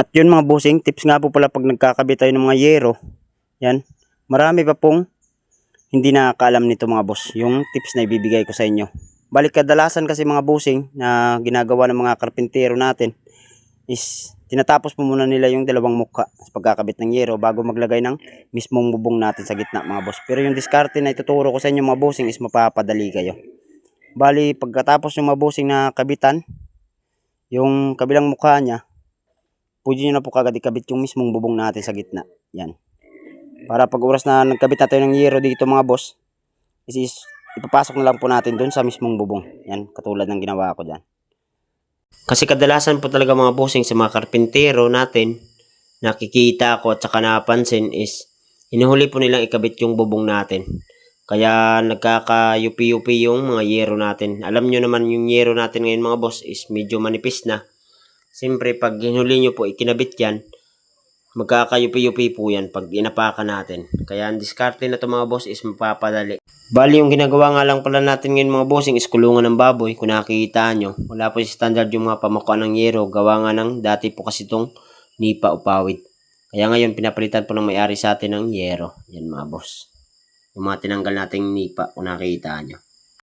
At yun mga bossing, tips nga po pala pag nagkakabit tayo ng mga yero. Yan. Marami pa pong hindi nakakaalam nito mga boss. Yung tips na ibibigay ko sa inyo. Balik kadalasan kasi mga bossing na ginagawa ng mga karpintero natin is tinatapos po muna nila yung dalawang mukha sa pagkakabit ng yero bago maglagay ng mismong bubong natin sa gitna mga boss. Pero yung diskarte na ituturo ko sa inyo mga bossing is mapapadali kayo. Bali pagkatapos yung mga bossing na kabitan, yung kabilang mukha niya, pwede nyo na po kagad ikabit yung mismong bubong natin sa gitna. Yan. Para pag oras na nagkabit natin ng yero dito mga boss, is, ipapasok na lang po natin doon sa mismong bubong. Yan, katulad ng ginawa ko dyan. Kasi kadalasan po talaga mga bossing sa mga karpintero natin, nakikita ko at saka napansin is, hinuhuli po nilang ikabit yung bubong natin. Kaya nagkaka-yupi-yupi yung mga yero natin. Alam nyo naman yung yero natin ngayon mga boss is medyo manipis na. Siyempre pag hinuli nyo po ikinabit yan, magkakayupi-yupi po yan pag inapakan natin. Kaya ang diskarte na to mga boss is mapapadali. Bali yung ginagawa nga lang pala natin ngayon mga bossing is kulungan ng baboy. Kung nakikita nyo, wala po yung standard yung mga pamakuan ng yero. Gawa nga ng dati po kasi itong nipa o pawid. Kaya ngayon pinapalitan po ng may-ari sa atin ng yero. Yan mga boss. Yung mga tinanggal nating nipa kung nakikita nyo.